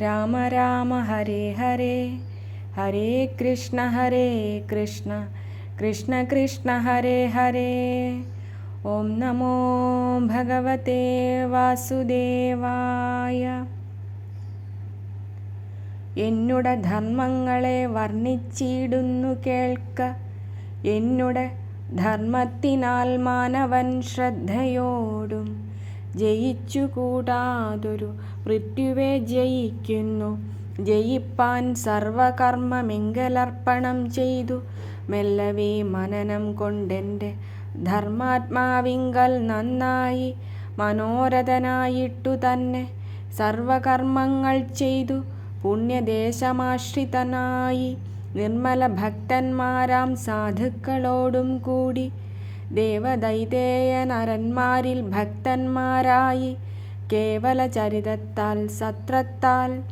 രാമ രാമ ഹരേ ഹരേ. ഹരേ കൃഷ്ണ ഹരേ കൃഷ്ണ. കൃഷ്ണ കൃഷ്ണ ഹരേ ഹരേ. ഓം നമോ ഭഗവതേ വാസുദേവായ. എന്നുടെ ധർമ്മങ്ങളെ വർണിച്ചിടുന്നു കേൾക്ക. എന്നുടെ ധർമ്മത്തിനാൽ മാനവൻ ശ്രദ്ധയോടും. ജയിച്ചുകൂടാതൊരു മൃത്യുവെ ജയിക്കുന്നു. ജയിപ്പാൻ സർവകർമ്മമെങ്കലർപ്പണം ചെയ്തു. മെല്ലവേ മനനം കൊണ്ടെന്റെ ധർമാത്മാവിങ്കൽ നന്നായി മനോരഥനായിട്ടു തന്നെ സർവകർമ്മങ്ങൾ ചെയ്തു. പുണ്യദേശമാശ്രിതനായി നിർമ്മല ഭക്തന്മാരാം സാധുക്കളോടും കൂടി ദേവദൈതേയനരന്മാരിൽ ഭക്തന്മാരായി. കേവല ചരിതത്താൽ സത്രത്താൽ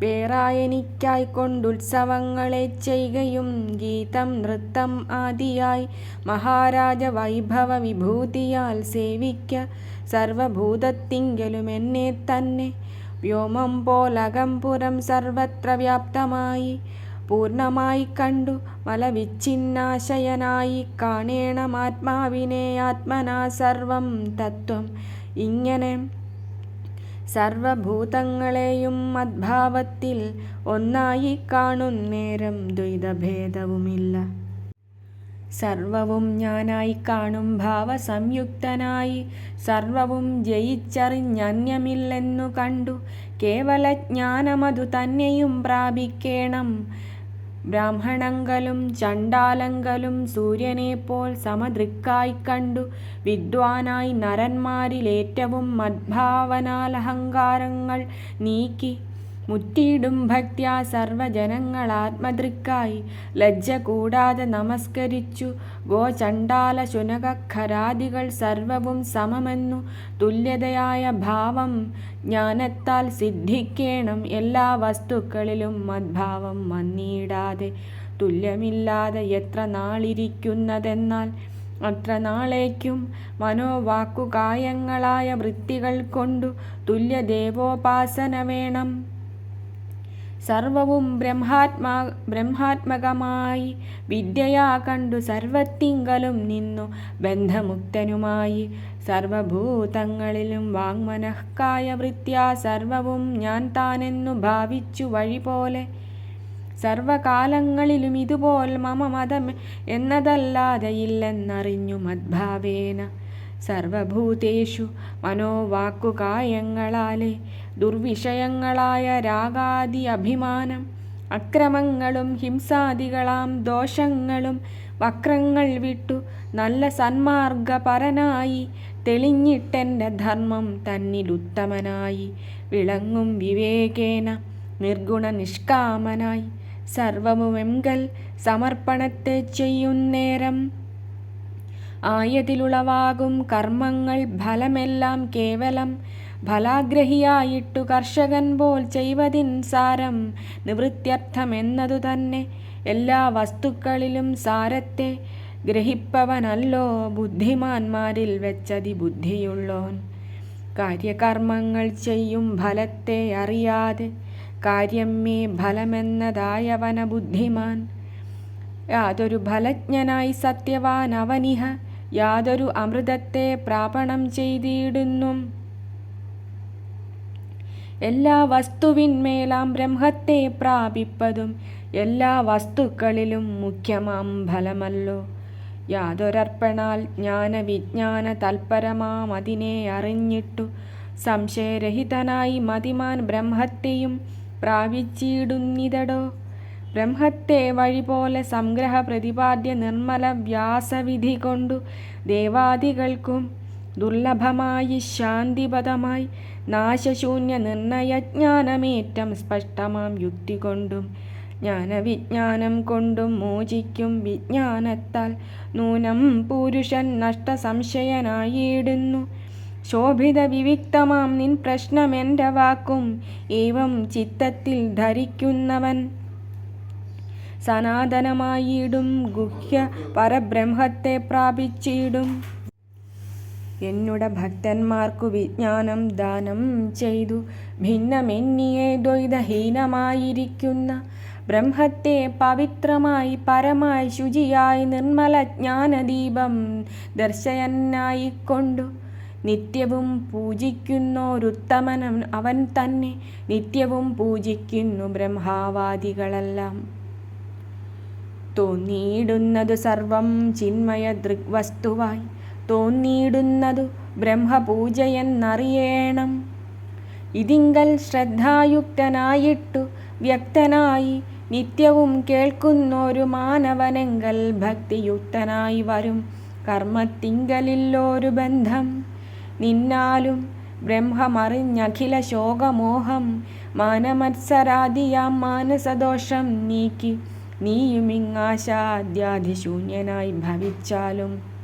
വേറായനിക്കായിക്കൊണ്ടുത്സവങ്ങളെ ചെയ്യുകയും ഗീതം നൃത്തം ആദിയായി മഹാരാജ വൈഭവ വിഭൂതിയാൽ സേവിക്ക സർവഭൂതത്തിങ്കലും എന്നെ തന്നെ. വ്യോമം പോലകം പുരം സർവത്ര വ്യാപ്തമായി പൂർണമായി കണ്ടു. മലവിച്ഛിന്നാശയനായി കാണേണമാത്മാവിനെ ആത്മനാ സർവം തത്വം. ഇങ്ങനെ സർവഭൂതങ്ങളെയും മദ്ഭാവത്തിൽ ഒന്നായി കാണുന്നേരം ദ്വൈതഭേദവുമില്ല. സർവവും ഞാനായി കാണും ഭാവസംയുക്തനായി സർവവും ജയിച്ചറിഞ്ഞന്യമില്ലെന്നു കണ്ടു. കേവലജ്ഞാനമതു തന്നെയും പ്രാപിക്കേണം. ബ്രാഹ്മണങ്കലും ചണ്ടാലങ്കലും സൂര്യനെപ്പോൽ സമദൃക്കായി കണ്ടു. വിദ്വാനായി നരന്മാരിലേറ്റവും മദ്ഭാവനാൽ അഹങ്കാരങ്ങൾ നീക്കി. മുറ്റിയിടും ഭക്ത്യാ സർവജനങ്ങളാത്മദൃക്കായി ലജ്ജ കൂടാതെ നമസ്കരിച്ചു. ഗോചണ്ടാല ശുനകഖരാദികൾ സർവവും സമമെന്നു. തുല്യതയായ ഭാവം ജ്ഞാനത്താൽ സിദ്ധിക്കേണം. എല്ലാ വസ്തുക്കളിലും മദ്ഭാവം വന്നിടാതെ. തുല്യമില്ലാതെ എത്ര നാളിരിക്കുന്നതെന്നാൽ അത്ര നാളേക്കും മനോവാക്കുകായങ്ങളായ വൃത്തികൾ കൊണ്ടു തുല്യദേവോപാസന വേണം. സർവവും ബ്രഹ്മാത്മാ ബ്രഹ്മാത്മകമായി വിദ്യയാ കണ്ടു സർവത്തിങ്കലും നിന്നു ബന്ധമുക്തനുമായി. സർവഭൂതങ്ങളിലും വാങ്മനഃക്കായ വൃത്യാ സർവവും ഞാൻ താനെന്നു ഭാവിച്ചു വഴി പോലെ സർവകാലങ്ങളിലും ഇതുപോൽ മമ മതം എന്നതല്ലാതെ ഇല്ലെന്നറിഞ്ഞു മദ്ഭാവേന. സർവഭൂതേഷു മനോവാക്കുകായങ്ങളാലെ ദുർവിഷയങ്ങളായ രാഗാദി അഭിമാനം അക്രമങ്ങളും ഹിംസാദികളാം ദോഷങ്ങളും വക്രങ്ങൾ വിട്ടു നല്ല സന്മാർഗപരനായി തെളിഞ്ഞിട്ടെന്റെ ധർമ്മം തന്നിലുത്തമനായി. വിളങ്ങും വിവേകേന നിർഗുണ നിഷ്കാമനായി സർവവുമെങ്കൽ സമർപ്പണത്തെ ചെയ്യുന്നേരം ആയതിലുളവാകും കർമ്മങ്ങൾ ഫലമെല്ലാം കേവലം ഫലാഗ്രഹിയായിട്ടു കർഷകൻ പോൽ ചെയ്വതിൻ സാരം നിവൃത്യർത്ഥമെന്നതു തന്നെ. എല്ലാ വസ്തുക്കളിലും സാരത്തെ ഗ്രഹിപ്പവനല്ലോ ബുദ്ധിമാന്മാരിൽ വെച്ചതി ബുദ്ധിയുള്ളോൻ. കാര്യകർമ്മങ്ങൾ ചെയ്യും ഫലത്തെ അറിയാതെ കാര്യം മേ ഫലമെന്നതായവന ബുദ്ധിമാൻ. യാതൊരു ഫലജ്ഞനായി സത്യവാൻ അവനിഹ യാതൊരു അമൃതത്തെ പ്രാപണം ചെയ്തിടുന്നു എല്ലാ വസ്തുവിന്മേലാം ബ്രഹ്മത്തെ പ്രാപിപ്പതും എല്ലാ വസ്തുക്കളിലും മുഖ്യമാം ഫലമല്ലോ. യാതൊരർപ്പണാൽ ജ്ഞാനവിജ്ഞാന തൽപരമാം അതിനെ അറിഞ്ഞിട്ടു സംശയരഹിതനായി മതിമാൻ ബ്രഹ്മത്തെയും പ്രാപിച്ചിടുന്നിതടോ? ബ്രഹ്മത്തെ വഴി പോലെ സംഗ്രഹ പ്രതിപാദ്യ നിർമ്മല വ്യാസവിധി കൊണ്ടു ദേവാദികൾക്കും ദുർലഭമായി ശാന്തിപദമായി നാശശൂന്യ നിർണയജ്ഞാനമേറ്റം സ്പഷ്ടമാം യുക്തി കൊണ്ടും ജ്ഞാനവിജ്ഞാനം കൊണ്ടും മോചിക്കും വിജ്ഞാനത്താൽ നൂനം പുരുഷൻ നഷ്ടസംശയനായിടുന്നു. ശോഭിത വിവിക്തമാം നിൻ പ്രശ്നമെന്റെ വാക്കും ഏവം ചിത്തത്തിൽ ധരിക്കുന്നവൻ. സനാതനമായിടും ഗുഹ്യ പരബ്രഹ്മത്തെ പ്രാപിച്ചിടും. എന്നുടെ ഭക്തന്മാർക്കു വിജ്ഞാനം ദാനം ചെയ്തു. ഭിന്നമെന്നിയെ ദ്വൈതഹീനമായിരിക്കുന്ന ബ്രഹ്മത്തെ പവിത്രമായി പരമായി ശുചിയായി നിർമ്മല ജ്ഞാനദീപം ദർശയനായിക്കൊണ്ടു നിത്യവും പൂജിക്കുന്നോരുത്തമനം അവൻ തന്നെ. നിത്യവും പൂജിക്കുന്നു ബ്രഹ്മാവാദികളെല്ലാം. തോന്നിയിടുന്നതു സർവം ചിന്മയ ദൃഗ്വസ്തുവായി തോന്നിയിടുന്നതു ബ്രഹ്മപൂജയെന്നറിയേണം. ഇതിങ്കൽ ശ്രദ്ധായുക്തനായിട്ടു വ്യക്തനായി നിത്യവും കേൾക്കുന്നൊരു മാനവനെങ്കൽ ഭക്തിയുക്തനായി വരും കർമ്മത്തിങ്കലില്ലൊരു ബന്ധം. നിന്നാലും ബ്രഹ്മമറിഞ്ഞഖില ശോകമോഹം മാനമത്സരാദിയാം മാനസദോഷം നീക്കി നീയുമിങ്ങാശാദ്യാധിശൂന്യനായി ഭവിച്ചാലും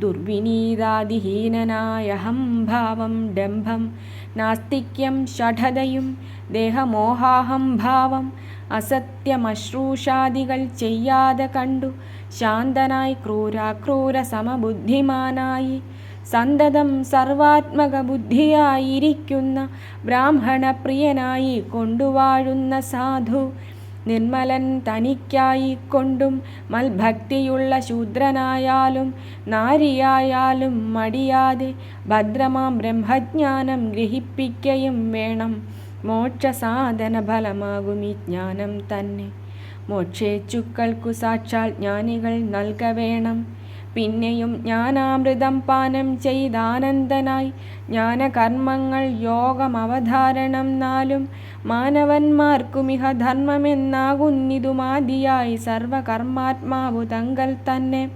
ദുർവിനീതാദിഹീനനായഹംഭാവം ഡംഭം നാസ്തിക്യം ഷഠതയും ദേഹമോഹാഹംഭാവം അസത്യമശ്രൂഷാദികൾ ചെയ്യാതെ കണ്ടു ശാന്തനായി ക്രൂരാക്രൂര സമബുദ്ധിമാനായി സന്തതം സർവാത്മക ബുദ്ധിയായിരിക്കുന്ന ബ്രാഹ്മണപ്രിയനായി കൊണ്ടുവാഴുന്ന സാധു നിർമ്മലൻ തനിക്കായിക്കൊണ്ടും മൽഭക്തിയുള്ള ശൂദ്രനായാലും നാരിയായാലും മടിയാതെ ഭദ്രമാം ബ്രഹ്മജ്ഞാനം ഗ്രഹിപ്പിക്കയും വേണം. മോക്ഷസാധന ഫലമാകും ഈ ജ്ഞാനം തന്നെ. മോക്ഷേച്ചുക്കൾക്കു സാക്ഷാൽ ജ്ഞാനികൾ നൽകവേണം. പിന്നെയും ജ്ഞാനാമൃതം പാനം ചെയ്താനന്ദനായി. ജ്ഞാനകർമ്മങ്ങൾ യോഗം യോഗമവധാരണം നാലും മാനവന്മാർക്കുമിഹ ധർമ്മമെന്നാകുന്നിതുമാതിയായി സർവകർമാത്മാവു തങ്കൽ തന്നെ.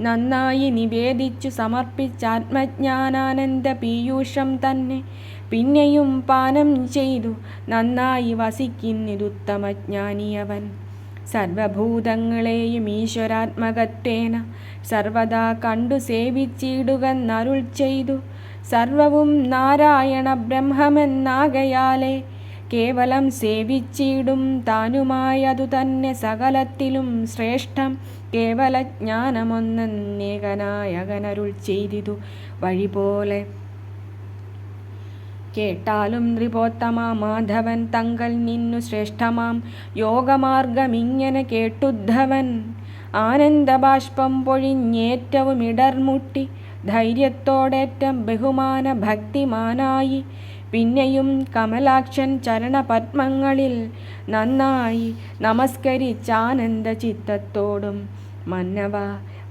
നന്നായി നിവേദിച്ചു സമർപ്പിച്ചാത്മജ്ഞാനാനന്ദ പീയൂഷം തന്നെ. പിന്നെയും പാനം ചെയ്തു. നന്നായി വസിക്കുന്നിതുത്തമജ്ഞാനിയവൻ. സർവഭൂതങ്ങളെയും ഈശ്വരാത്മകത്വേന സർവദാ കണ്ടു സേവിച്ചിടുകന്നരുൾ ചെയ്തു. സർവവും നാരായണ ബ്രഹ്മമെന്നാകയാലേ കേവലം സേവിച്ചിടും താനുമായതു തന്നെ സകലത്തിലും ശ്രേഷ്ഠം. കേവല ജ്ഞാനമൊന്നേകനായകനരുൾ ചെയ്തിതു. വഴി പോലെ കേട്ടാലും നൃപോത്തമാ മാധവൻ തങ്കൽ നിന്നു ശ്രേഷ്ഠമാം. യോഗമാർഗമിങ്ങനെ കേട്ടുദ്ധവൻ. ആനന്ദബാഷ്പം പൊഴിഞ്ഞേറ്റവും ഇടർമുട്ടി. ധൈര്യത്തോടേറ്റം ബഹുമാന ഭക്തിമാനായി പിന്നെയും കമലാക്ഷൻ ചരണപത്മങ്ങളിൽ നന്നായി. നമസ്കരിച്ചാനന്ദ ചിത്തത്തോടും മന്നവ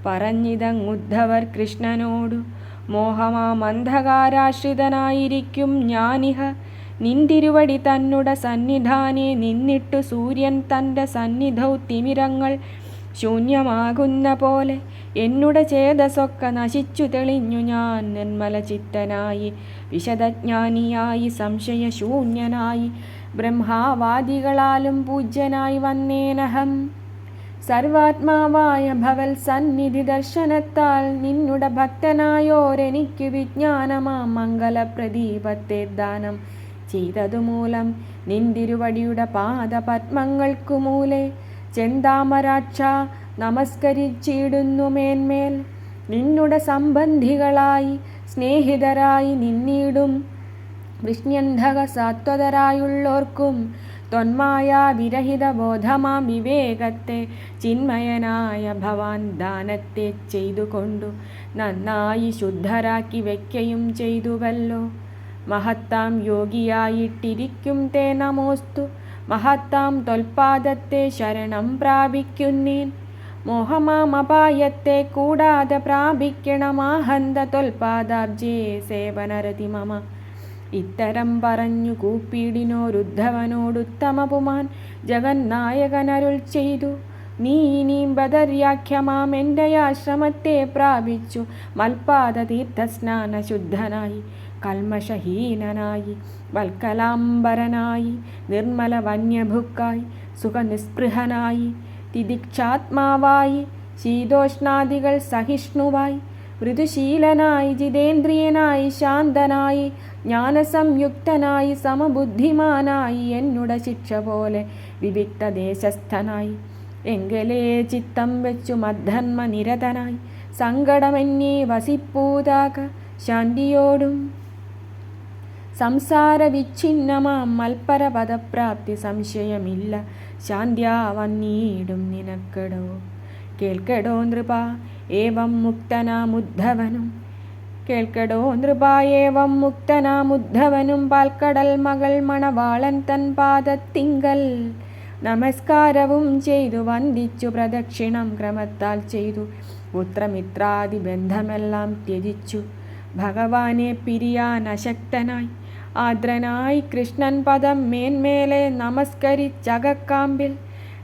പറഞ്ഞിതങ്ങുദ്ധവർ കൃഷ്ണനോടു മോഹമാമന്ധകാരാശ്രിതനായിരിക്കും ഞാനിഹ. നിന്തിരുവടി തന്നുട സന്നിധാനെ നിന്നിട്ടു സൂര്യൻ തന്റെ സന്നിധൗ തിമിരങ്ങൾ ശൂന്യമാകുന്ന പോലെ എന്നുടെ ചേതസൊക്കെ നശിച്ചു തെളിഞ്ഞു ഞാൻ നിർമ്മല ചിത്തനായി. വിശദജ്ഞാനിയായി സംശയശൂന്യനായി ബ്രഹ്മാവാദികളാലും പൂജ്യനായി വന്നേനഹം. സർവാത്മാവായ ഭവൽ സന്നിധി ദർശനത്താൽ നിന്നുടെ ഭക്തനായോരെനിക്ക് വിജ്ഞാനമാ മംഗളപ്രദീപത്തെ ദാനം ചെയ്തതുമൂലം നിന്തിരുവടിയുടെ പാദപത്മങ്ങൾക്കു മൂലെ ചെന്താമരാക്ഷ നമസ്കരിച്ചിടുന്നു മേന്മേൽ. നിന്നുടെ സംബന്ധികളായി സ്നേഹിതരായി നിന്നിടും വിഷ്ണ്യന്ധക സാത്വതരായുള്ളോർക്കും തൊന്മായ വിരഹിത ബോധമാം വിവേകത്തെ ചിന്മയനായ ഭവാൻ ദാനത്തെ ചെയ്തുകൊണ്ടു നന്നായി ശുദ്ധരാക്കി വയ്ക്കയും ചെയ്തുവല്ലോ. മഹത്താം യോഗിയായിട്ടിരിക്കും തേ നമോസ്തു. മഹത്താം തൊൽപാദത്തെ ശരണം പ്രാപിക്കുന്നേൻ. മോഹമാമപായത്തെ കൂടാതെ പ്രാപിക്കണമാഹന്ത തൊൽപാദാബ്ജേ സേവനരതി മമ. ഇത്തരം പറഞ്ഞു കൂപ്പിടിനോരുദ്ധവനോടുത്തമപുമാൻ ജഗന്നായകനരുൾ ചെയ്തു. നീ ഇനിയും ബദര്യാഖ്യമാം എന്റെ ആശ്രമത്തെ പ്രാപിച്ചു. മൽപാദ തീർത്ഥസ്നാന ശുദ്ധനായി കൽമഷഹീനനായി വൽക്കലാംബരനായി നിർമ്മല വന്യഭുക്കായി സുഖനിസ്പൃഹനായി തിദിക്ഷാത്മാവായി ശീതോഷ്ണാദികൾ സഹിഷ്ണുവായി മൃദുശീലനായി ജിതേന്ദ്രിയനായി ശാന്തനായി ജ്ഞാനസംയുക്തനായി സമബുദ്ധിമാനായി എന്നുട ശിക്ഷ പോലെ വിവിക്ത ദേശസ്ഥനായി. എങ്കലേ ചിത്തം വെച്ചു മദ്ധന്മ നിരതനായി. സങ്കടമെന്നേ വസിപ്പൂതാക ശാന്തിയോടും സംസാര വിച്ഛിന്നമാം മൽപ്പര പദപ്രാപ്തി സംശയമില്ല. ശാന്ത്യാ വന്നീടും നിനക്കെടോ കേൾക്കടോ നൃപ ഏവം മുക്തനാമുദ്ധവനും. കേൾക്കടോ. നൃപായേവം മുക്തനാമുദ്ധവനും പാൽക്കടൽ മകൾ മണവാളൻ തൻ പാദത്തിങ്കൽ. നമസ്കാരവും ചെയ്തു വന്ദിച്ചു പ്രദക്ഷിണം ക്രമത്താൽ ചെയ്തു. പുത്രമിത്രാദി ബന്ധമെല്ലാം ത്യജിച്ചു. ഭഗവാനെ പിരിയാൻ അശക്തനായി. ആദ്രനായി കൃഷ്ണൻ പദം മേന്മേലെ നമസ്കരിച്ചകക്കാമ്പിൽ.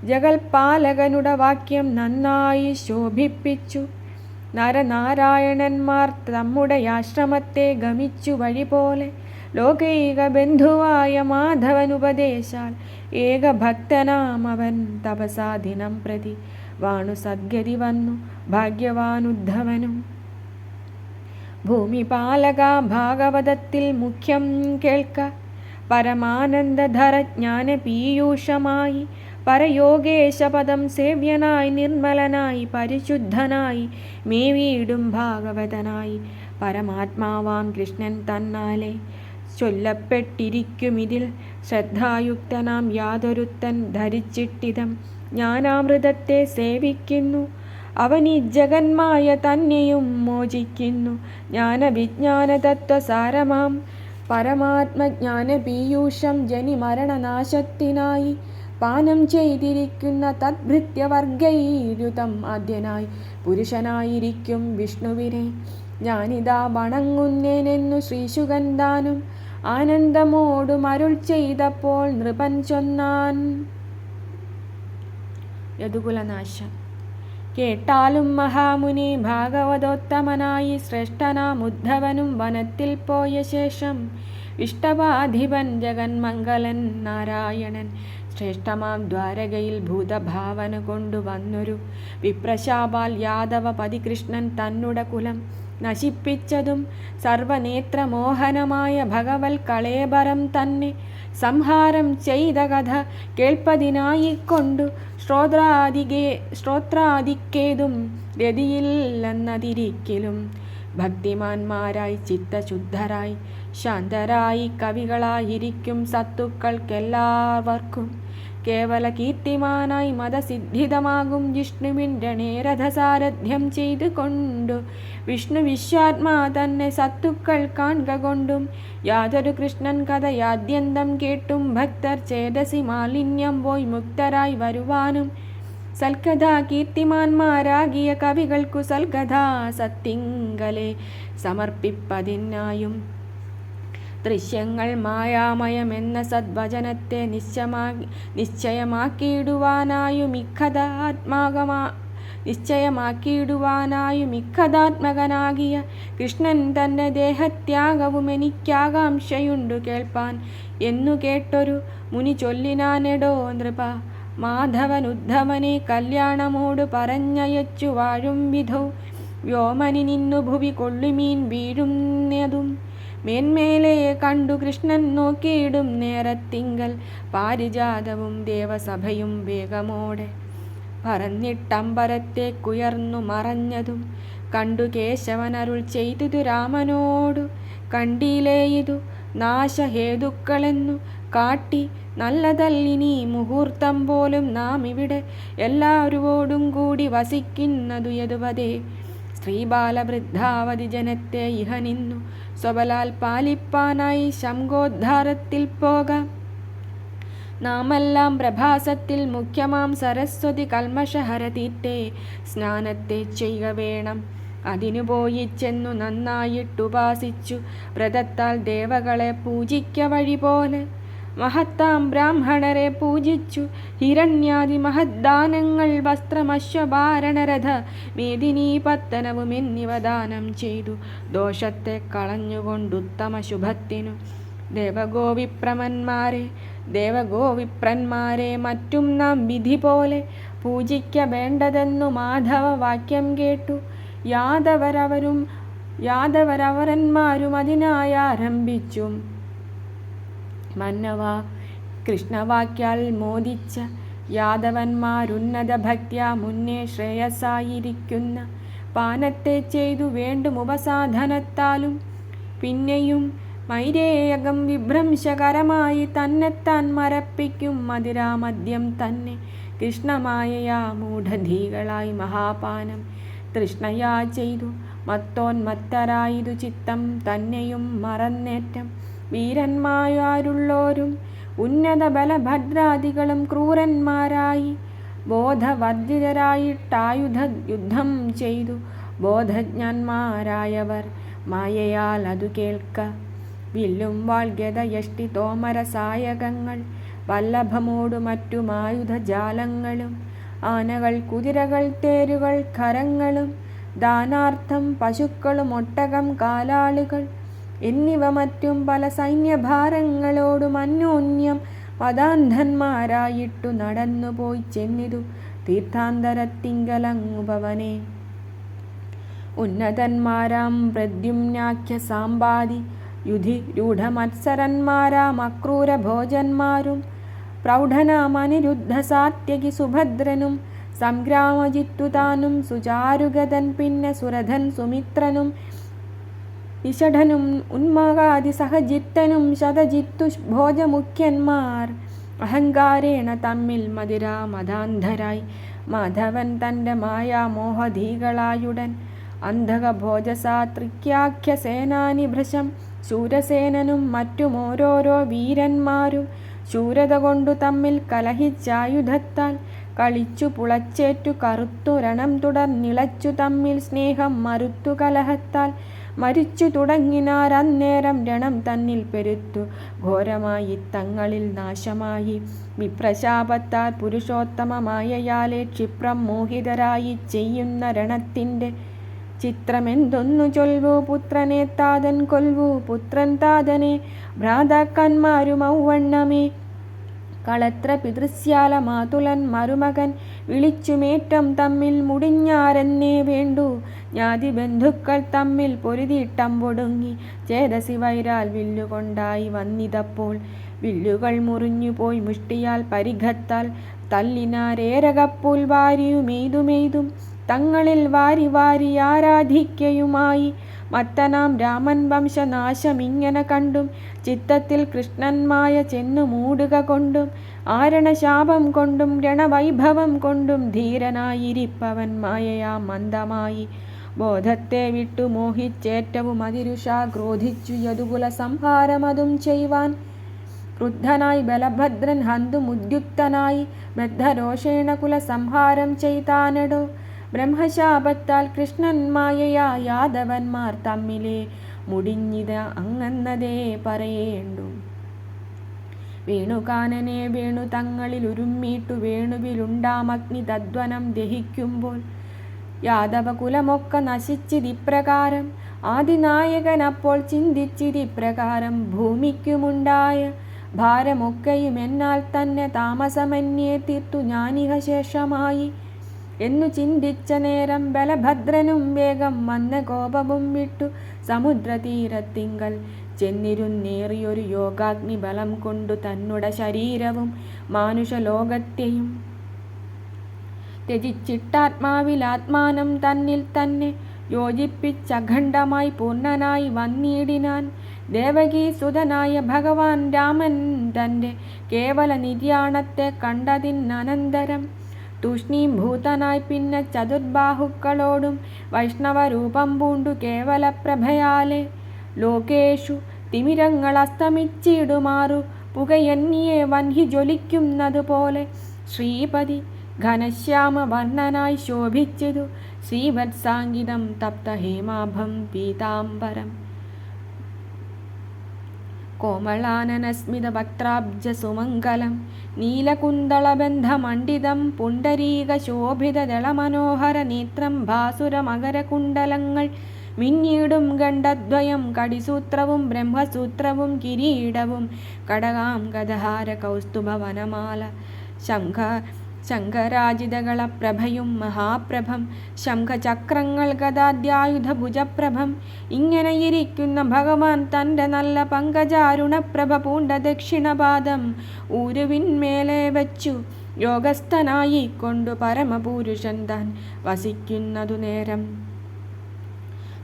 ജഗൽപാലകനുടെ വാക്യം നന്നായി ശോഭിപ്പിച്ചു. നരനാരായണന്മാർ നമ്മുടെ ആശ്രമത്തെ ഗമിച്ചു വഴി പോലെ ലോകൈക ബന്ധുവായ മാധവനുപദേശാൽ ഏകഭക്തനാം അവൻ തപസാ ദിനം പ്രതി. വാണു സദ്ഗതി വന്നു ഭാഗ്യവാനുദ്ധവനും ഭൂമിപാലക ഭാഗവതത്തിൽ മുഖ്യം കേൾക്ക. പരമാനന്ദധര ജ്ഞാന പീയൂഷമായി പരയോഗേശപദം സേവ്യനായി നിർമ്മലനായി പരിശുദ്ധനായി മേ വീടും ഭാഗവതനായി. പരമാത്മാവാം കൃഷ്ണൻ തന്നാലെ ചൊല്ലപ്പെട്ടിരിക്കുമിതിൽ ശ്രദ്ധായുക്തനാം യാതൊരുത്തൻ ധരിച്ചിട്ടിതം. ജ്ഞാനാമൃതത്തെ സേവിക്കുന്നു. അവൻ ഈ ജഗന്മായ തന്നെയും മോചിക്കുന്നു. ജ്ഞാനവിജ്ഞാന തത്വസാരമാം പരമാത്മജ്ഞാന പീയൂഷം ജനിമരണനാശത്തിനായി പാനം ചെയ്തിരിക്കുന്ന തദ്ഭൃത്യവർഗൈരുതം ആദ്യനായി പുരുഷനായിരിക്കും വിഷ്ണുവിനെ. ഞാനിതാ വണങ്ങുന്നേനെന്നു ശ്രീശുഗന്ധാനും ആനന്ദമോടും അരുൾ ചെയ്തപ്പോൾ നൃപൻ ചൊന്നാൻ. യദുകുലനാശം. കേട്ടാലും മഹാമുനി ഭാഗവതോത്തമനായി ശ്രേഷ്ഠനാം ഉദ്ധവനും വനത്തിൽ പോയ ശേഷം ഇഷ്ടപാധിപൻ ജഗന്മംഗലൻ നാരായണൻ ശ്രേഷ്ഠമാം ദ്വാരകയിൽ ഭൂതഭാവന കൊണ്ടുവന്നൊരു വിപ്രശാപാൽ യാദവ പതികൃഷ്ണൻ തന്നുട കുലം നശിപ്പിച്ചതും സർവനേത്രമോഹനമായ ഭഗവൽ കളേബരം തന്നെ സംഹാരം ചെയ്ത കഥ കേൾപ്പതിനായിക്കൊണ്ടു ശ്രോത്രാദികേ ശ്രോത്രാദിക്കേതും രതിയില്ലെന്നതിരിക്കലും ഭക്തിമാന്മാരായി ചിത്തശുദ്ധരായി ശാന്തരായി കവികളായിരിക്കും സത്തുക്കൾക്കെല്ലാവർക്കും. കേവല കീർത്തിമാനായി മതസിദ്ധിതമാകും ജിഷ്ണുവിന്റെ നേരഥസാരഥ്യം ചെയ്തു കൊണ്ടു. വിഷ്ണു വിശ്വാത്മാ തന്നെ സത്തുക്കൾ കാണുക കൊണ്ടും യാതൊരു കൃഷ്ണൻ കഥയാദ്യന്തം കേട്ടും ഭക്തർ ചേതസി മാലിന്യം പോയി മുക്തരായി വരുവാനും സൽകഥാ കീർത്തിമാന്മാരാകിയ കവികൾക്കു സൽകഥാ സത്തിങ്കലെ സമർപ്പിപ്പതിനായും ദൃശ്യങ്ങൾ മായാമയമെന്ന സദ്വചനത്തെ നിശ്ചയമാ നിശ്ചയമാക്കിയിടുവാനായും ഇക്കഥാത്മകമാ നിശ്ചയമാക്കിയിടുവാനായും ഇക്കഥാത്മകനാകിയ കൃഷ്ണൻ തന്റെ ദേഹത്യാഗവും എനിക്കാകാംക്ഷയുണ്ടു കേൾപ്പാൻ എന്നു കേട്ടൊരു മുനി ചൊല്ലിനാനെടോ നൃപ. മാധവൻ ഉദ്ധവനെ കല്യാണമോട് പറഞ്ഞയച്ചു വാഴും വിധവും വ്യോമനി നിന്നു ഭുവി കൊള്ളുമീൻ വീഴുന്നതും മേന്മേലെ കണ്ടു കൃഷ്ണൻ നോക്കിയിടും നേരത്തിങ്കൽ. പാരിജാതവും ദേവസഭയും വേഗമോടെ പറന്നിട്ടമ്പരത്തേക്കുയർന്നു മറഞ്ഞതും കണ്ടു കേശവനരുൾ ചെയ്തതു രാമനോടു. കണ്ടിലേയിതു നാശഹേതുക്കളെന്നു കാട്ടി നല്ലതല്ലിനി മുഹൂർത്തം പോലും നാം ഇവിടെ എല്ലാവരോടും കൂടി വസിക്കുന്നതു യതുവതേ. സ്ത്രീബാലവൃദ്ധാവധി ജനത്തെ ഇഹ നിന്നു. സ്വബലാൽ പാലിപ്പാനായി ശംഖോദ്ധാരത്തിൽ പോകാം. നാമെല്ലാം പ്രഭാസത്തിൽ മുഖ്യമാം സരസ്വതി കൽമഷഹരതീറ്റെ സ്നാനത്തെ ചെയ്യുക വേണം. അതിനു പോയി ചെന്നു നന്നായിട്ടുപാസിച്ചു വ്രതത്താൽ ദേവകളെ പൂജിക്ക വഴി പോലെ. മഹത്താം ബ്രാഹ്മണരെ പൂജിച്ചു. ഹിരണ്യാദി മഹദ്ദാനങ്ങൾ വസ്ത്രമശ്വഭാരണരഥ മേദിനീ പത്തനവും എന്നിവ ദാനം ചെയ്തു. ദോഷത്തെ കളഞ്ഞുകൊണ്ടുത്തമ ശുഭത്തിനു ദേവഗോവിപ്രമന്മാരെ ദേവഗോവിപ്രന്മാരെ മറ്റും നാം വിധി പോലെ പൂജിക്ക വേണ്ടതെന്നു മാധവ വാക്യം കേട്ടു. യാദവരവരും യാദവരവരന്മാരും അതിനായി ആരംഭിച്ചു. മന്നവ. കൃഷ്ണവാക്യാൽ മോദിച്ച യാദവന്മാരുന്നത ഭക്ത്യ മുന്നേ ശ്രേയസായിരിക്കുന്ന പാനത്തെ ചെയ്തു വേണ്ടും ഉപസാധനത്താലും പിന്നെയും മൈരേയകം വിഭ്രംശകരമായി തന്നെത്താൻ മരപ്പിക്കും മധുരാമദ്യം തന്നെ. കൃഷ്ണമായയാ മൂഢധീകളായി മഹാപാനം. തൃഷ്ണയാ ചെയ്തു മത്തോന്മത്തരായതു ചിത്തം തന്നെയും മറന്നേറ്റം. വീരന്മാരുള്ളോരും ഉന്നത ബലഭദ്രാദികളും ക്രൂരന്മാരായി ബോധവർജിതരായിട്ടായുധ യുദ്ധം ചെയ്തു. ബോധജ്ഞന്മാരായവർ മായയാൽ അതു കേൾക്ക. വില്ലും വാൾഗതയഷ്ടി തോമരസായകങ്ങൾ തോമര സായകങ്ങൾ വല്ലഭമോടു മറ്റുമായുധജാലങ്ങളും ആനകൾ കുതിരകൾ തേരുകൾ ഖരങ്ങളും ദാനാർത്ഥം പശുക്കളും ഒട്ടകം കാലാളുകൾ എന്നിവ മറ്റും പല സൈന്യഭാരങ്ങളോടും അന്യോന്യം മതാന്ധന്മാരായിട്ടു നടന്നുപോയി ചെന്നിതു തീർത്ഥാന്തരത്തിങ്കലങ്ങുപവനെ ഉന്നതന്മാരാം പ്രദ്യുമ്നാഖ്യ സാമ്പാതി യുധി രൂഢമത്സരന്മാരാം അക്രൂര ഭോജന്മാരും പ്രൗഢനാമനിരുദ്ധ സാത്യകി സുഭദ്രനും സംഗ്രാമജിത്തു താനും സുചാരുഗതൻ പിന്നെ സുരഥൻ സുമിത്രനും വിഷഠനും ഉന്മകാതി സഹജിത്തനും ശതജിത്തു ഭോജമുഖ്യന്മാർ. അഹങ്കാരേണ തമ്മിൽ മതിരാ മതാന്ധരായി. മാധവൻ തന്റെ മായാമോഹധീകളായുടൻ. അന്ധക ഭോജസാത്രിക്യാഖ്യ സേനാനി ഭൃശം ശൂരസേനനും മറ്റും ഓരോരോ വീരന്മാരും ശൂരത കൊണ്ടു തമ്മിൽ കലഹിച്ചായുധത്താൽ. കളിച്ചു പുളച്ചേറ്റു കറുത്തു രണം തുടർ നിളച്ചു തമ്മിൽ സ്നേഹം മറുത്തു കലഹത്താൽ. മരിച്ചു തുടങ്ങിനാർ അന്നേരം രണം തന്നിൽ പെരുത്തു. ഘോരമായി തങ്ങളിൽ നാശമായി. വിപ്രശാപത്താൽ പുരുഷോത്തമമായയാലെ ക്ഷിപ്രം മോഹിതരായി ചെയ്യുന്ന രണത്തിന്റെ ചിത്രമെന്തൊന്നു ചൊൽവു? പുത്രനെ താതൻ കൊൽവു. പുത്രൻ താതനെ ഭ്രാതാക്കന്മാരും ഔവണ്ണമേ. കളത്ര പിതൃശ്യാല മാതുലൻ മരുമകൻ വിളിച്ചുമേറ്റം തമ്മിൽ മുടിഞ്ഞാരെന്നേ വേണ്ടു. ജ്ഞാതി ബന്ധുക്കൾ തമ്മിൽ പൊരുതിയിട്ടം പൊടുങ്ങി. ചേതസി വൈരാൽ വില്ലുകൊണ്ടായി വന്നിതപ്പോൾ വില്ലുകൾ മുറിഞ്ഞു പോയി മുഷ്ടിയാൽ പരിഘത്താൽ തല്ലിനാരേരകപ്പുൽ വാരിയുമെയ്തുമെയ്തും തങ്ങളിൽ വാരി വാരി ആരാധിക്കയുമായി മത്തനാം രാമൻ വംശനാശം ഇങ്ങനെ കണ്ടും ചിത്തത്തിൽ കൃഷ്ണന്മായ ചെന്നു മൂടുക കൊണ്ടും ആരണശാപം കൊണ്ടും രണവൈഭവം കൊണ്ടും ധീരനായിരിപ്പവൻ മായയാ മന്ദമായി. ബോധത്തെ വിട്ടു മോഹിച്ചേറ്റവും അതിരുഷ ക്രോധിച്ചു യദുകുല സംഹാരമതും ചെയ്യുവാൻ ക്രുദ്ധനായി ബലഭദ്രൻ ഹന്തുമുദ്യുക്തനായി ബദ്ധരോഷേണ കുല സംഹാരം ചെയ്താനടോ ബ്രഹ്മശാപത്താൽ കൃഷ്ണൻ മായയാ യാദവന്മാർ തമ്മിലെ മുടിഞ്ഞിത് അങ്ങന്നതേ പറയേണ്ടു. വേണുകാനനെ വേണു തങ്ങളിൽ ഉരുമ്മീട്ടു വേണുവിലുണ്ടാമഗ്നി തദ്വനം ദഹിക്കുമ്പോൾ. യാദവ കുലമൊക്കെ നശിച്ചിതിപ്രകാരം ആദിനായകൻ അപ്പോൾ ചിന്തിച്ചിതിപ്രകാരം ഭൂമിക്കുമുണ്ടായ ഭാരമൊക്കെയും എന്നാൽ തന്നെ താമസമന്യേ തീർത്തു. ഞാനിക ശേഷമായി എന്നു ചിന്തിച്ച നേരം ബലഭദ്രനും വേഗം വന്ന കോപവും വിട്ടു. സമുദ്രതീരത്തിങ്കൽ ചെന്നിരുന്നേറിയൊരു യോഗാഗ്നി ബലം കൊണ്ടു തന്നുട ശരീരവും മാനുഷലോകത്തെയും. ത്യജിച്ചിട്ടാത്മാവിൽ ആത്മാനം തന്നിൽ തന്നെ യോജിപ്പിച്ചഖണ്ഡമായി പൂർണനായി വന്നിടിനാൻ. ദേവകീസുതനായ ഭഗവാൻ രാമൻ തന്റെ കേവല നിര്യാണത്തെ കണ്ടതിനനന്തരം തൂഷ്ണീഭൂതനായി പിന്നെ ചതുർബാഹുക്കളോടും വൈഷ്ണവരൂപം പൂണ്ടു കേവല പ്രഭയാലെ ലോകേഷു തിമിരങ്ങൾ അസ്തമിച്ചിടുമാറു പുകയന്നിയെ വൻഹി ജ്വലിക്കുന്നതുപോലെ ശ്രീപതി ഘനശ്യാമ വർണനായി ശോഭിച്ചതു. ശ്രീവത്സാങ്കിതം തപ്ത ഹേമാഭം പീതാംബരം. കോമളാനനസ്മിതഭക്ത്രാബ്ജസുമംഗലം നീലകുന്തളബന്ധമണ്ഡിതം പുണ്ടരീകശോഭിതദളമനോഹരനേത്രം ഭാസുരമകരകുണ്ടലങ്ങൾ. മിന്നീടും ഗണ്ഡദ്വയം കടിസൂത്രവും ബ്രഹ്മസൂത്രവും കിരീടവും. കടകാം ഗദഹാര കൗസ്തുഭവനമാല ശംഖ ശങ്കരാജിതകളപ്രഭയും മഹാപ്രഭം. ശംഖചക്രങ്ങൾ ഗതാദ്യായുധഭുജപ്രഭം ഇങ്ങനെയിരിക്കുന്ന ഭഗവാൻ തന്റെ നല്ല പങ്കജാരുണപ്രഭ പൂണ്ട ദക്ഷിണപാദം ഊരുവിന്മേലെ വച്ചു. യോഗസ്ഥനായി കൊണ്ടു പരമപുരുഷൻ താൻ വസിക്കുന്നതു നേരം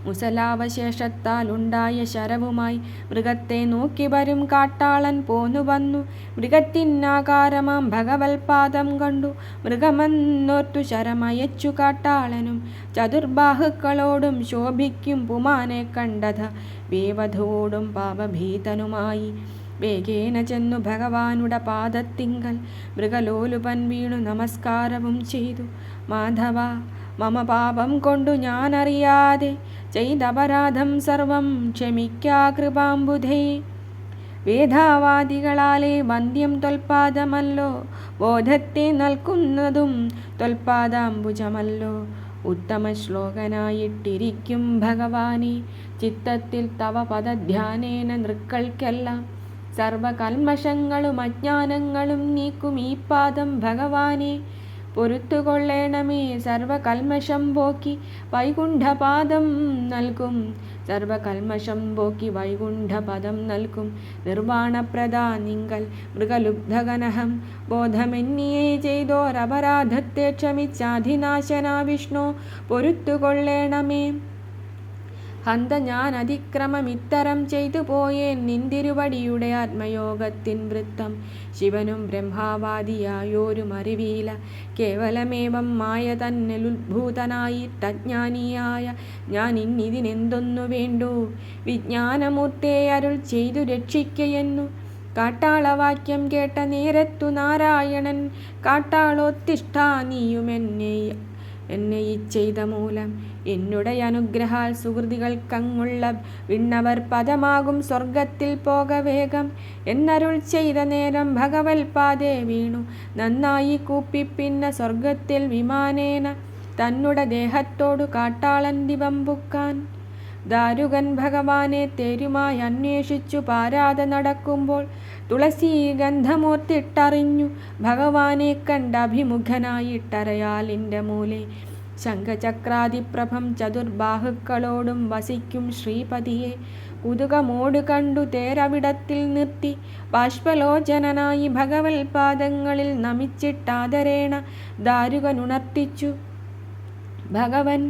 മുസലാവശേഷത്താൽ ഉണ്ടായ ശരവുമായി മൃഗത്തെ നോക്കി വരും കാട്ടാളൻ പോന്നു വന്നു. മൃഗത്തിനാകാരമാം ഭഗവൽപാദം കണ്ടു. മൃഗമെന്നോർത്തു ശരമയച്ചു കാട്ടാളനും ചതുർബാഹുക്കളോടും ശോഭിക്കും പുമാനെ കണ്ടത. വേവധോടും പാപഭീതനുമായി വേഗേന ചെന്നു ഭഗവാനുടെ പാദത്തിങ്കൽ. മൃഗലോലുപൻ വീണു നമസ്കാരവും ചെയ്തു. മാധവ മമ പാപം കൊണ്ടു ഞാനറിയാതെ ചെയ്തപരാധം സർവം ക്ഷമിക്കാ കൃപാംബുധേ. വേദാവാദികളാലെ വന്ധ്യം തൊൽപാദമല്ലോ ബോധത്തെ നൽകുന്നതും തൊൽപാദാംബുജമല്ലോ. ഉത്തമ ശ്ലോകനായിട്ടിരിക്കും ഭഗവാനെ ചിത്തത്തിൽ തവ പദധ്യാനേന നൃക്കൾക്കെല്ലാം സർവകൽമഷങ്ങളും അജ്ഞാനങ്ങളും നീക്കും ഈ പാദം ഭഗവാനെ. പൊരുത്തുകൊള്ളേണമേ. സർവകൽമഷം പോക്കി വൈകുണ്ഠപാദം നൽകും. സർവകൽമഷം പോക്കി വൈകുണ്ഠപദം നൽകും. നിർവാണപ്രദാ നിങ്കൽ മൃഗലുബ്ധഗനഹം ബോധമെന്നിയെ ചെയ്തോരപരാധത്തെ ക്ഷമിച്ചാധിനാശന വിഷ്ണു. പൊരുത്തുകൊള്ളേണമേ. ഹന്ത ഞാൻ അതിക്രമമിത്തരം ചെയ്തു പോയേൻ നിന്തിരുവടിയുടെ ആത്മയോഗത്തിൻ വൃത്തം. ശിവനും ബ്രഹ്മാവാദിയായോരും അറിവീല. കേവലമേവം മായ തന്നിലുദ്ഭൂതനായിട്ടജ്ഞാനിയായ ഞാൻ ഇന്നിതിനെന്തൊന്നു വേണ്ടു? വിജ്ഞാനമൂർത്തെ അരുൾ ചെയ്തു രക്ഷിക്കയെന്നു. കാട്ടാളവാക്യം കേട്ട നേരത്തു നാരായണൻ കാട്ടാളോത്തിഷ്ഠാ നീയുമെന്നെ എന്നെ ഈ ചെയ്ത മൂലം എന്നുടെ അനുഗ്രഹാൽ സുഹൃതികൾക്കങ്ങുള്ള വിണ്ണവർ പദമാകും സ്വർഗത്തിൽ പോക വേഗം. എന്നരുൾ ചെയ്ത നേരം ഭഗവൽ പാതേ വീണു. നന്നായി കൂപ്പി പിന്നെ സ്വർഗത്തിൽ വിമാനേന തന്നുടെ ദേഹത്തോടു കാട്ടാളൻ ദിവമ്പുക്കാൻ ദാരുകൻ ഭഗവാനെ തേരുമായി അന്വേഷിച്ചു പാരാതെ നടക്കുമ്പോൾ തുളസി ഗന്ധമൂർത്തിട്ടറിഞ്ഞു ഭഗവാനെ കണ്ട അഭിമുഖനായിട്ടരയാലിന്റെ മൂലെ ശംഖചക്രാതിപ്രഭം ചതുർബാഹുക്കളോടും വസിക്കും ശ്രീപതിയെ. കുതുകമോട് കണ്ടു തേരവിടത്തിൽ നിർത്തി. ബാഷ്പലോചനനായി ഭഗവൽ പാദങ്ങളിൽ നമിച്ചിട്ടാദരേണ ദാരുകനുണർത്തിച്ചു. ഭഗവൻ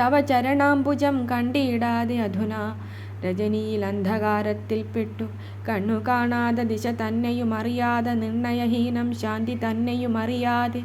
തവ ചരണാംബുജം കണ്ടിടാതെ അധുന. രജനിയിൽ അന്ധകാരത്തിൽപ്പെട്ടു കണ്ണു കാണാതെ ദിശ തന്നെയും അറിയാതെ നിർണയഹീനം ശാന്തി തന്നെയും അറിയാതെ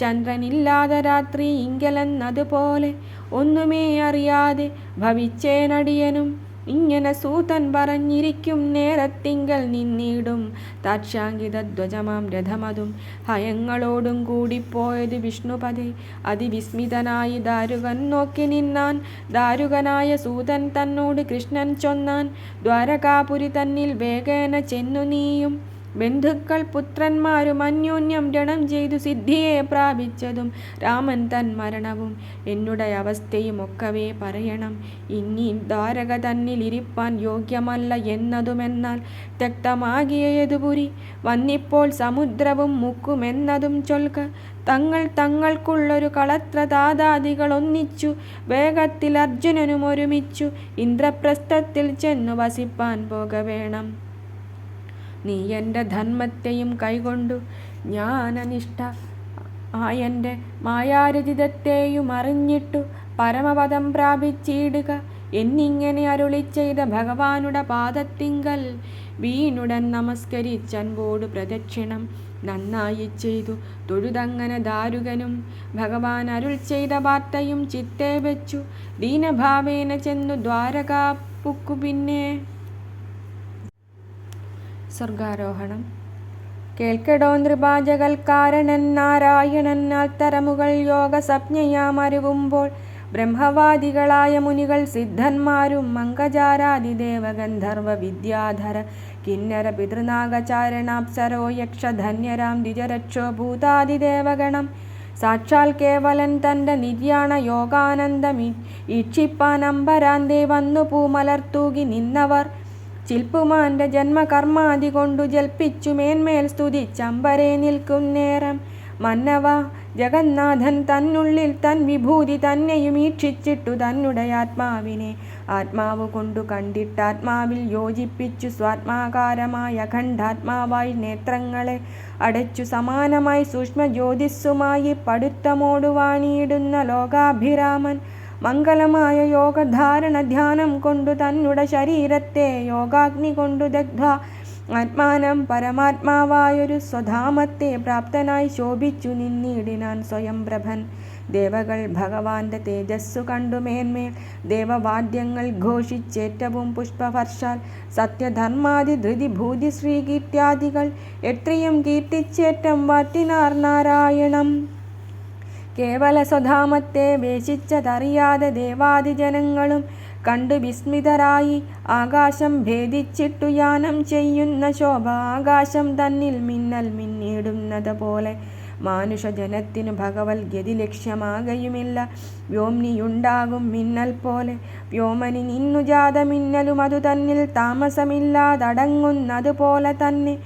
ചന്ദ്രനില്ലാതെ രാത്രി ഇങ്കലെന്നതുപോലെ ഒന്നുമേ അറിയാതെ ഭവിച്ചേനടിയനും ഇങ്ങനെ സൂതൻ പറഞ്ഞിരിക്കും നേരത്തിങ്കൽ നിന്നിടും. താക്ഷാങ്കിത ധ്വജമാം രഥമതും ഭയങ്ങളോടും കൂടിപ്പോയത് വിഷ്ണുപതി. അതിവിസ്മിതനായി ദാരുകൻ നോക്കി നിന്നാൻ ദാരുകനായ സൂതൻ തന്നോട് കൃഷ്ണൻ ചൊന്നാൻ ദ്വാരകാപുരി തന്നിൽ വേഗേന ചെന്നു നീയും. ബന്ധുക്കൾ പുത്രന്മാരും അന്യോന്യം രണം ചെയ്തു സിദ്ധിയെ പ്രാപിച്ചതും രാമൻ തൻ മരണവും. എന്നുടെ അവസ്ഥയും ഒക്കവേ പറയണം. ഇനി ദ്വാരക തന്നിലിരിപ്പാൻ യോഗ്യമല്ല എന്നതുമെന്നാൽ തെക്തമാകിയതുപുരി വന്നിപ്പോൾ സമുദ്രവും മുക്കുമെന്നതും ചൊൽക്ക തങ്ങൾ തങ്ങൾക്കുള്ളൊരു കളത്ര താതാദികൾ ഒന്നിച്ചു. വേഗത്തിൽ അർജുനനും ഒരുമിച്ചു. ഇന്ദ്രപ്രസ്ഥത്തിൽ ചെന്നു വസിപ്പാൻ പോകവേണം. നീ എന്റെ ധർമ്മത്തെയും കൈകൊണ്ടു ജ്ഞാനനിഷ്ഠ ആയന്റെ മായാരചിതത്തെയും അറിഞ്ഞിട്ടു പരമപദം പ്രാപിച്ചിടുക. എന്നിങ്ങനെ അരുളി ചെയ്ത ഭഗവാനുടെ പാദത്തിങ്കൽ വീണുടൻ നമസ്കരിച്ചൻപോട് പ്രദക്ഷിണം നന്നായി ചെയ്തു. തൊഴുതങ്ങനെ ദാരുകനും ഭഗവാൻ അരുൾ ചെയ്ത വാർത്തയും ചിത്തേ വെച്ചു. ദീനഭാവേന ചെന്നു ദ്വാരകാപ്പുക്കു പിന്നെ സ്വർഗാരോഹണം. കേൾക്കടോ നൃപാചകൽക്കാരണൻ നാരായണൻ ആൽത്തരമുകൾ യോഗസപ്ഞയാം അറിവുമ്പോൾ ബ്രഹ്മവാദികളായ മുനികൾ സിദ്ധന്മാരും മങ്കജാരാതിദേവ ദേവഗന്ധർവ വിദ്യാധര കിന്നര പിതൃനാഗചാരണാപ്സരോ യക്ഷധന്യരാം ദ്വിജരക്ഷോ ഭൂതാദിദേവഗണം. സാക്ഷാൽ കേവലൻ തന്റെ നിര്യാണ യോഗാനന്ദം ഈക്ഷിപ്പാൻ അമ്പരാന്തേ വന്നു പൂമലർത്തൂകി നിന്നവർ. ചിൽപ്പുമാന്റെ ജന്മകർമാതി കൊണ്ടു ജൽപ്പിച്ചു മേന്മേൽ സ്തുതിച്ചമ്പരെ നിൽക്കും നേരം. മന്നവ ജഗന്നാഥൻ തന്നുള്ളിൽ തൻ വിഭൂതി തന്നെയും ഈക്ഷിച്ചിട്ടു തന്നുടെ ആത്മാവിനെ. ആത്മാവ് കൊണ്ടു കണ്ടിട്ടാത്മാവിൽ യോജിപ്പിച്ചു സ്വാത്മാകാരമായ അഖണ്ഡാത്മാവായി നേത്രങ്ങളെ അടച്ചു സമാനമായി സൂക്ഷ്മ ജ്യോതിസ്സുമായി പടുത്തമോടുവാണിയിടുന്ന ലോകാഭിരാമൻ മംഗളമായ യോഗധാരണ ധ്യാനം കൊണ്ടു തന്നുട ശരീരത്തെ യോഗാഗ്നി കൊണ്ടു ദഗ്ധ. ആത്മാനം പരമാത്മാവായൊരു സ്വധാമത്തെ പ്രാപ്തനായി ശോഭിച്ചു നിന്നിടിനാൻ സ്വയം പ്രഭൻ. ദേവകൾ ഭഗവാന്റെ തേജസ്സു കണ്ടു മേന്മേൽ. ദേവവാദ്യങ്ങൾ ഘോഷിച്ചേറ്റവും പുഷ്പവർഷാൽ. സത്യധർമാതി ധൃതി ഭൂതി ശ്രീകീർത്യാദികൾ എത്രയും കീർത്തിച്ചേറ്റം വാറ്റിനാർ നാരായണം. കേവല സ്വധാമത്തെ വേശിച്ചതറിയാതെ ദേവാദിജനങ്ങളും കണ്ടു വിസ്മിതരായി ആകാശം ഭേദിച്ചിട്ടു യാനം ചെയ്യുന്ന ശോഭ ആകാശം തന്നിൽ മിന്നൽ മിന്നിടുന്നത് പോലെ മാനുഷജനത്തിനു ഭഗവത്ഗതി ലക്ഷ്യമാകയുമില്ല. വ്യോംനിയുണ്ടാകും മിന്നൽ പോലെ വ്യോമനി നിന്നു ജാത മിന്നലും അതു തന്നിൽ താമസമില്ലാതടങ്ങുന്നതുപോലെ തന്നെ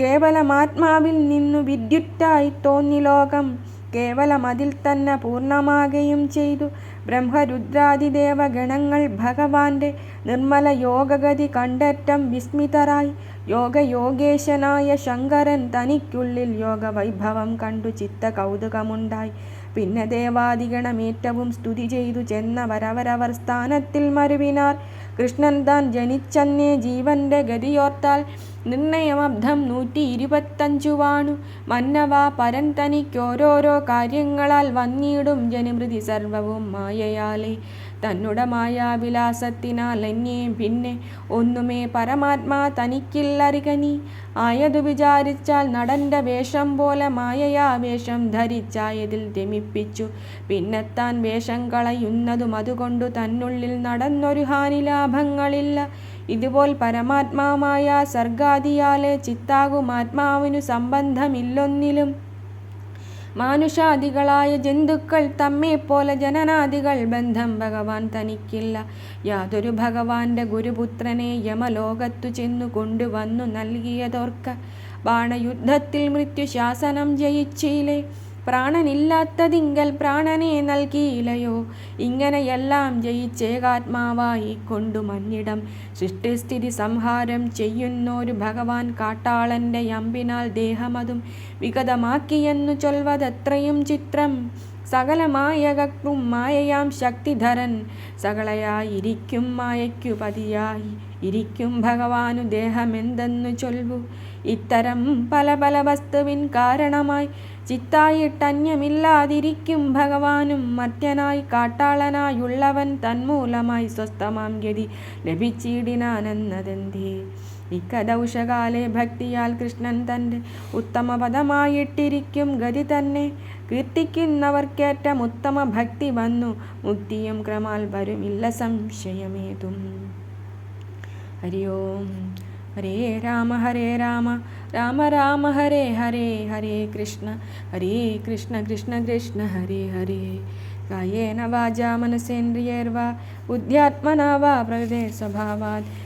കേവലമാത്മാവിൽ നിന്നു വിദ്യുറ്റായി തോന്നി ലോകം കേവലം അതിൽ തന്നെ പൂർണമാകുകയും ചെയ്തു. ബ്രഹ്മരുദ്രാദിദേവഗണങ്ങൾ ഭഗവാന്റെ നിർമ്മല യോഗഗതി കണ്ടറ്റം വിസ്മിതരായി. യോഗയോഗേശനായ ശങ്കരൻ തനിക്കുള്ളിൽ യോഗവൈഭവം കണ്ടു ചിത്ത കൗതുകമുണ്ടായി പിന്നെ ദേവാദിഗണമേറ്റവും സ്തുതി ചെയ്തു ചെന്നവരവരവർ സ്ഥാനത്തിൽ മരുവിനാർ. കൃഷ്ണൻ താൻ ജനിച്ചെന്നേ ജീവന്റെ ഗതിയോർത്താൽ നിർണയമബ്ധം നൂറ്റി ഇരുപത്തഞ്ചു വാണു. മന്നവ പരൻ തനിക്കോരോരോ കാര്യങ്ങളാൽ വന്നിടും ജനമൃതി സർവവും മായയാലേ. തന്നുട മായാവിലാസത്തിനാൽ എന്നെയും പിന്നെ ഒന്നുമേ പരമാത്മാ തനിക്കില്ലറികനി. ആയതു വിചാരിച്ചാൽ നടന്റെ വേഷം പോലെ മായയാ വേഷം ധരിച്ചായതിൽ രമിപ്പിച്ചു പിന്നെത്താൻ വേഷം കളയുന്നതും അതുകൊണ്ടു തന്നുള്ളിൽ നടന്നൊരു ഹാനിലാഭങ്ങളില്ല. ഇതുപോൽ പരമാത്മാമായ സർഗാദിയാലെ ചിത്താകും ആത്മാവിനു സംബന്ധമില്ലൊന്നിലും. മാനുഷാദികളായ ജന്തുക്കൾ തമ്മെപ്പോലെ ജനനാദികൾ ബന്ധം ഭഗവാൻ തനിക്കില്ല. യാതൊരു ഭഗവാന്റെ ഗുരുപുത്രനെ യമലോകത്തു ചെന്നു കൊണ്ടുവന്നു നൽകിയതോർക്ക. ബാണയുദ്ധത്തിൽ മൃത്യുശാസനം ജയിച്ചില്ലേ? പ്രാണനില്ലാത്തതിങ്കൽ പ്രാണനെ നൽകിയിലയോ ഇങ്ങനെയെല്ലാം ജയിച്ചേകാത്മാവായി കൊണ്ടു മഞ്ഞിടം സൃഷ്ടിസ്ഥിതി സംഹാരം ചെയ്യുന്നൊരു ഭഗവാൻ കാട്ടാളന്റെ അമ്പിനാൽ ദേഹമതും വിഗതമാക്കിയെന്നു ചൊൽവതത്രയും ചിത്രം. സകലമായകും മായയാം ശക്തിധരൻ. സകളയായിരിക്കും മായയ്ക്കു പതിയായി. ഇരിക്കും ഭഗവാനു ദേഹമെന്തെന്നു ചൊൽവു. ഇത്തരം പല പല വസ്തുവിൻ കാരണമായി ചിത്തായിട്ടന്യമില്ലാതിരിക്കും ഭഗവാനും മർത്യനായി കാട്ടാളനായുള്ളവൻ തന്മൂലമായി സ്വസ്ഥമാം ഗതി ലഭിച്ചിടിനാനെന്നതെന്തേ? ഇക്കദൗഷകാലെ ഭക്തിയാൽ കൃഷ്ണൻ തന്റെ ഉത്തമപദമായിട്ടിരിക്കും ഗതി തന്നെ. കീർത്തിക്കുന്നവർക്കേറ്റം ഉത്തമ ഭക്തി വന്നു. മുക്തിയും ക്രമാൽ വരുമില്ല സംശയമേതും. ഹരി ഓം ഹരേ രാമ ഹരേ രാമ. രാമ രാമ ഹരേ ഹരേ ഹരേ കൃഷ്ണ ഹരേ കൃഷ്ണ കൃഷ്ണ കൃഷ്ണ ഹരേ ഹരേ കായേന വാചാ മനസേന്ദ്രിയൈർവാ ബുദ്ധ്യാത്മനാ വാ പ്രകൃതേ സ്വഭാവാത് കരോ